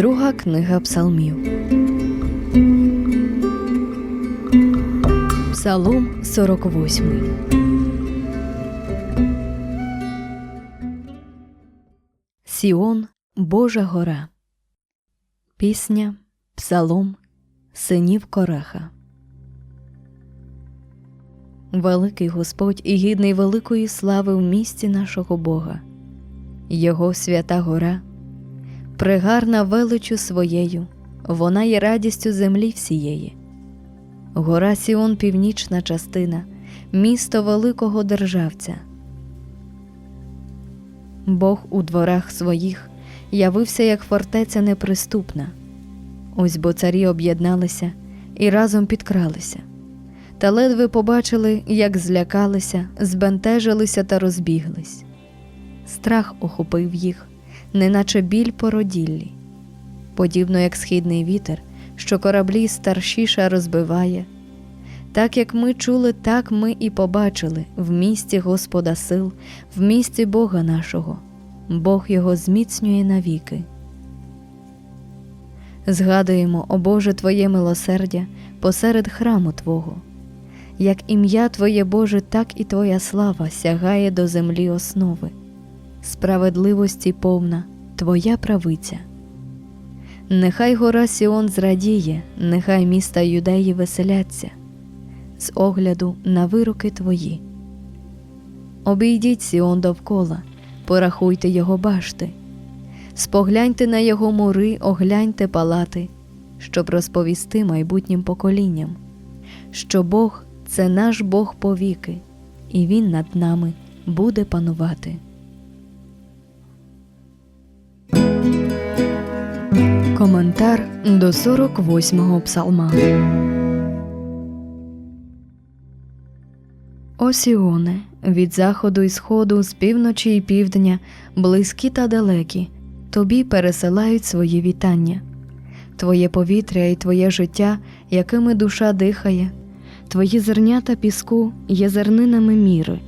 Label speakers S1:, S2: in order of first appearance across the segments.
S1: Друга книга Псалмів. Псалом 48. Сіон Божа гора. Пісня Псалом Синів Кореха. Великий Господь і гідний великої слави в місті нашого Бога. Його свята гора, пригарна величу своєю, вона є радістю землі всієї. Гора Сіон північна частина, місто великого державця. Бог у дворах своїх явився як фортеця неприступна. Ось бо царі об'єдналися і разом підкралися, та ледве побачили, як злякалися, збентежилися та розбіглись. Страх охопив їх, неначе біль породіллі, подібно як східний вітер, що кораблі старшіша розбиває. Так як ми чули, так ми і побачили в місті Господа сил, в місті Бога нашого, Бог його зміцнює навіки. Згадуємо, о Боже, Твоє милосердя посеред храму Твого. Як ім'я Твоє Боже, так і Твоя слава сягає до землі основи, справедливості повна Твоя правиця. Нехай гора Сіон зрадіє, нехай міста юдеї веселяться з огляду на вироки твої. Обійдіть Сіон довкола, порахуйте його башти, спогляньте на його мури, огляньте палати, щоб розповісти майбутнім поколінням, що Бог це наш Бог повіки, і Він над нами буде панувати. Коментар до 48-го псалма. О Сіоне, від заходу і сходу, з півночі і півдня, близькі та далекі, тобі пересилають свої вітання. Твоє повітря і твоє життя, якими душа дихає, твої зернята піску є зернинами міри.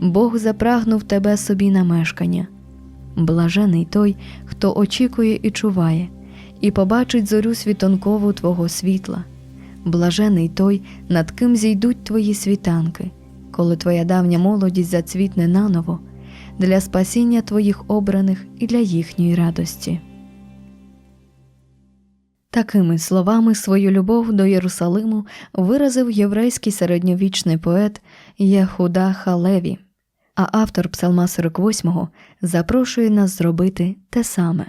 S1: Бог запрагнув тебе собі на мешкання. Блажений той, хто очікує і чуває, і побачить зорю світанкову Твого світла. Блажений той, над ким зійдуть твої світанки коли твоя давня молодість зацвітне наново для спасіння твоїх обраних і для їхньої радості. Такими словами свою любов до Єрусалиму виразив єврейський середньовічний поет Єхуда Халеві, а автор Псалма 48 запрошує нас зробити те саме.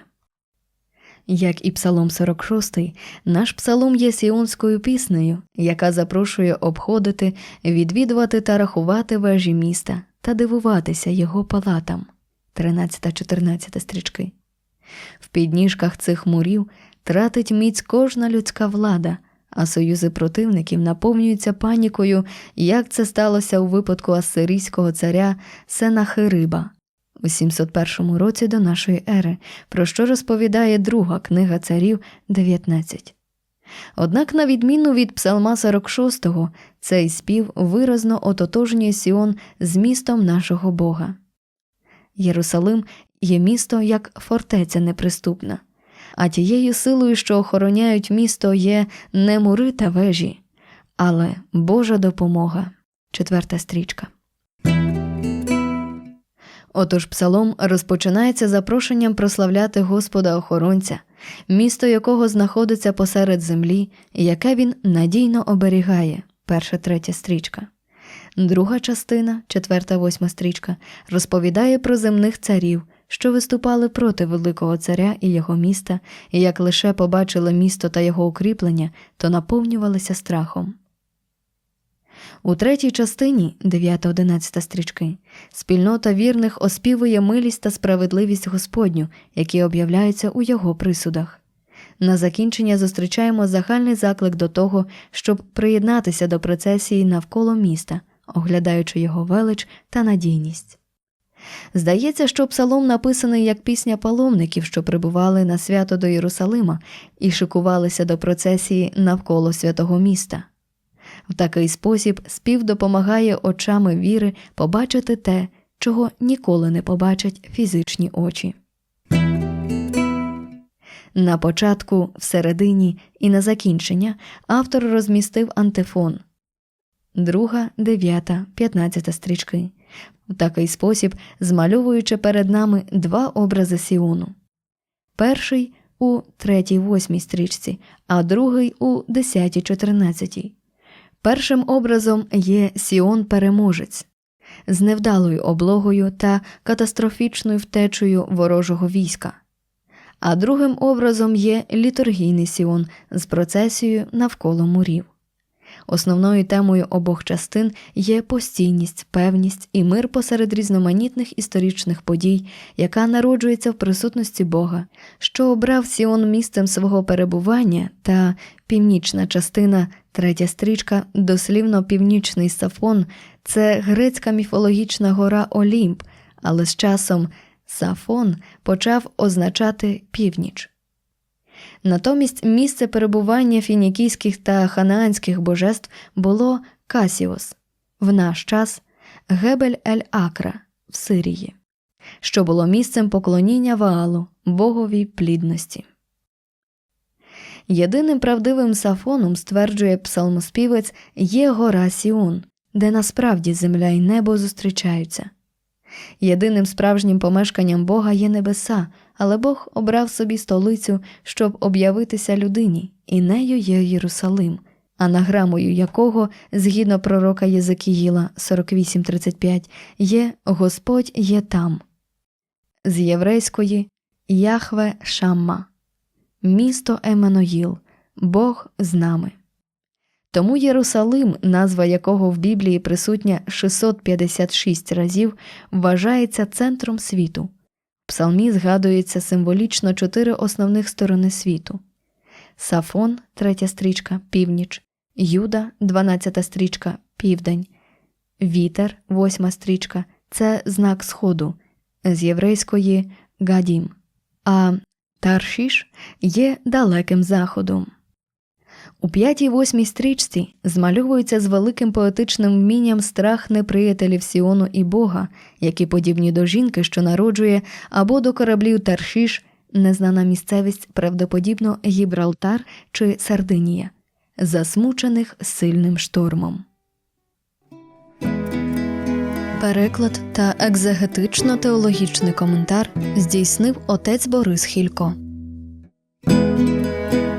S1: Як і Псалом 46, наш псалом є сіонською піснею, яка запрошує обходити, відвідувати та рахувати вежі міста та дивуватися його палатам 13-14 стрічки. В підніжках цих мурів тратить міць кожна людська влада, а союзи противників наповнюються панікою, як це сталося у випадку асирійського царя Сенахириба у 701 році до нашої ери, про що розповідає друга книга царів 19. Однак, на відміну від Псалма 46, цей спів виразно ототожнює Сіон з містом нашого Бога. Єрусалим є місто як фортеця неприступна, а тією силою, що охороняють місто, є не мури та вежі, але Божа допомога. Четверта стрічка. Отож псалом розпочинається запрошенням прославляти Господа охоронця, місто якого знаходиться посеред землі, яке він надійно оберігає. Перша третя стрічка. Друга частина, четверта восьма стрічка, розповідає про земних царів, що виступали проти Великого царя і його міста, і як лише побачили місто та його укріплення, то наповнювалися страхом. У третій частині 9-11 стрічки спільнота вірних оспівує милість та справедливість Господню, які об'являються у його присудах. На закінчення зустрічаємо загальний заклик до того, щоб приєднатися до процесії навколо міста, оглядаючи його велич та надійність. Здається, що псалом написаний як пісня паломників, що прибували на свято до Єрусалима і шикувалися до процесії навколо святого міста. В такий спосіб спів допомагає очами віри побачити те, чого ніколи не побачать фізичні очі. На початку, всередині і на закінчення автор розмістив антифон. Друга, дев'ята, п'ятнадцята стрічки. В такий спосіб змальовуючи перед нами два образи Сіону. Перший у третій восьмій стрічці, а другий у десятій чотирнадцятій. Першим образом є Сіон переможець з невдалою облогою та катастрофічною втечею ворожого війська. А другим образом є літургійний Сіон з процесією навколо мурів. Основною темою обох частин є постійність, певність і мир посеред різноманітних історичних подій, яка народжується в присутності Бога, що обрав Сіон місцем свого перебування, та північна частина, третя стрічка, дослівно північний Сафон, це грецька міфологічна гора Олімп, але з часом Сафон почав означати північ. Натомість місце перебування фінікійських та ханаанських божеств було Касіос, в наш час Гебель ель Акра в Сирії, що було місцем поклоніння Ваалу, боговій плідності. Єдиним правдивим сафоном, стверджує псалмоспівець, є гора Сіон, де насправді земля і небо зустрічаються. Єдиним справжнім помешканням Бога є небеса, але Бог обрав собі столицю, щоб об'явитися людині, і нею є Єрусалим, анаграмою якого, згідно пророка Єзекіїла 48.35, є Господь є там. З єврейської Яхве Шамма, місто Еммануїл, Бог з нами. Тому Єрусалим, назва якого в Біблії присутня 656 разів, вважається центром світу. Псалмі згадується символічно чотири основних сторони світу: Сафон, третя стрічка, північ, Юда, дванадцята стрічка, південь, Вітер, восьма стрічка це знак Сходу, з єврейської Гадім, а Таршіш є далеким заходом. У п'ятій восьмій стрічці змальовується з великим поетичним вмінням страх неприятелів Сіону і Бога, які подібні до жінки, що народжує, або до кораблів Таршіш, незнана місцевість, правдоподібно Гібралтар чи Сардинія, засмучених сильним штормом. Переклад та екзегетично-теологічний коментар здійснив отець Борис Хілько.